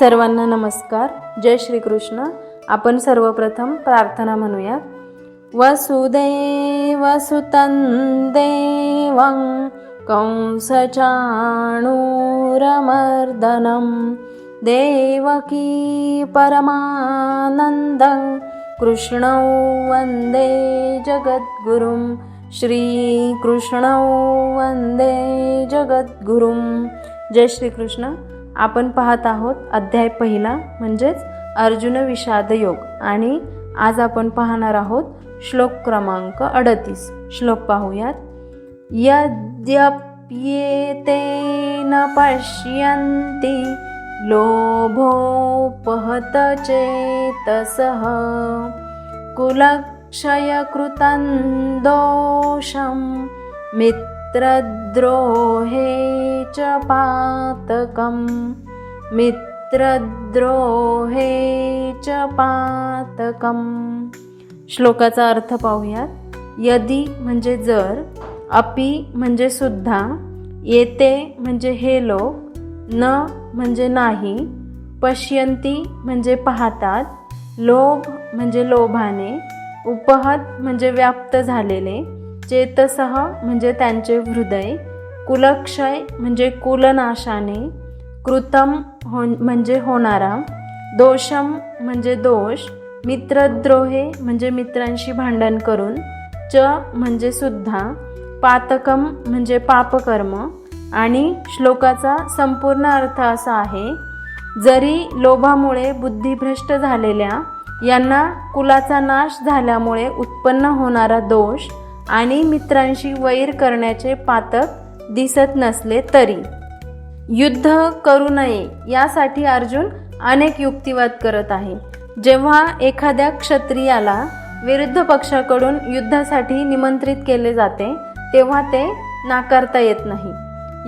सर्वांना नमस्कार. जय श्रीकृष्ण. आपण सर्वप्रथम प्रार्थना म्हणूया वसुदेवसुतं देवं कंसचाणूरमर्दनं. देवकी परमानन्दं. कृष्णौ वन्दे जगद्गुरुं. श्रीकृष्णौ वन्दे जगद्गुरुं. जय श्रीकृष्ण. आपण पाहत आहोत अध्याय पहिला म्हणजेच अर्जुन विषाद योग. आणि आज आपण पाहणार आहोत श्लोक क्रमांक अडतीस. श्लोक पाहूयात. यद्यप्येते न पश्यन्ति लोभोपहत चेतसः कुलक्षयकृतं दोषं मित्रद्रोहे च पातकं मित्रद्रोहे च पातकं श्लोकाचा अर्थ पाहूयात। यदी म्हणजे जर अपि म्हणजे सुद्धा येते म्हणजे हे लोक न म्हणजे नाही पश्यंती म्हणजे पाहतात लोभ म्हणजे लोभाने उपहत म्हणजे व्याप्त झालेले चेतसह म्हणजे त्यांचे हृदय कुलक्षय म्हणजे कुलनाशाने कृतम हो म्हणजे होणारा दोषम म्हणजे दोष मित्रद्रोहे म्हणजे मित्रांशी भांडण करून च म्हणजे सुद्धा पातकम म्हणजे पापकर्म आणि श्लोकाचा संपूर्ण अर्थ असा आहे जरी लोभामुळे बुद्धिभ्रष्ट झालेल्या यांना कुलाचा नाश झाल्यामुळे उत्पन्न होणारा दोष आणि मित्रांशी वैर करण्याचे पातक दिसत नसले तरी. युद्ध करू नये यासाठी अर्जुन अनेक युक्तिवाद करत आहे. जेव्हा एखाद्या क्षत्रियाला विरुद्ध पक्षाकडून युद्धासाठी निमंत्रित केले जाते तेव्हा ते नाकारता येत नाही.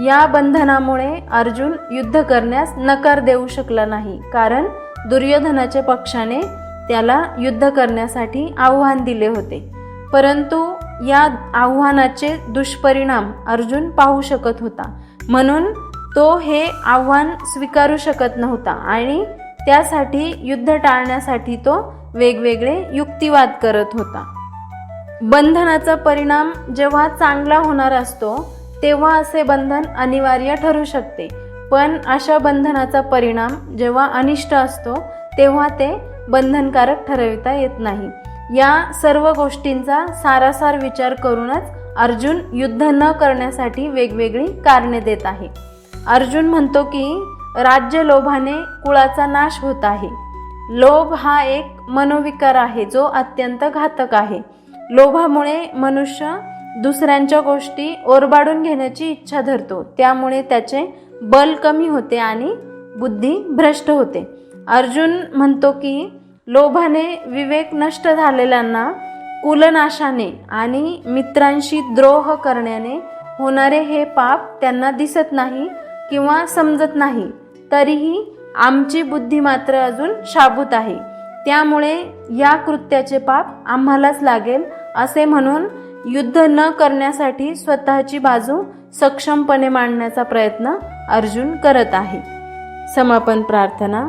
या बंधनामुळे अर्जुन युद्ध करण्यास नकार देऊ शकला नाही कारण दुर्योधनाच्या पक्षाने त्याला युद्ध करण्यासाठी आव्हान दिले होते. परंतु या आव्हानाचे दुष्परिणाम अर्जुन पाहू शकत होता. म्हणून तो हे आव्हान स्वीकारू शकत नव्हता आणि त्यासाठी युद्ध टाळण्यासाठी तो वेगवेगळे युक्तिवाद करत होता. बंधनाचा परिणाम जेव्हा चांगला होणार असतो तेव्हा असे बंधन अनिवार्य ठरू शकते. पण अशा बंधनाचा परिणाम जेव्हा अनिष्ट असतो तेव्हा ते बंधनकारक ठरविता येत नाही. या सर्व गोष्टींचा सारासार विचार करूनच अर्जुन युद्ध न करण्यासाठी वेगवेगळी कारणे देत आहे. अर्जुन म्हणतो की राज्य लोभाने कुळाचा नाश होत आहे. लोभ हा एक मनोविकार आहे जो अत्यंत घातक आहे. लोभामुळे मनुष्य दुसऱ्यांच्या गोष्टी ओरबाडून घेण्याची इच्छा धरतो. त्यामुळे त्याचे बल कमी होते आणि बुद्धी भ्रष्ट होते. अर्जुन म्हणतो की लोभाने विवेक नष्ट झालेल्यांना कुलनाशाने आणि मित्रांशी द्रोह करण्याने होणारे हे पाप त्यांना दिसत नाही किंवा समजत नाही तरीही आमची बुद्धी मात्र अजून शाबूत आहे. त्यामुळे या कृत्याचे पाप आम्हालाच लागेल असे म्हणून युद्ध न करण्यासाठी स्वतःची बाजू सक्षमपणे मांडण्याचा प्रयत्न अर्जुन करत आहे. समापन प्रार्थना.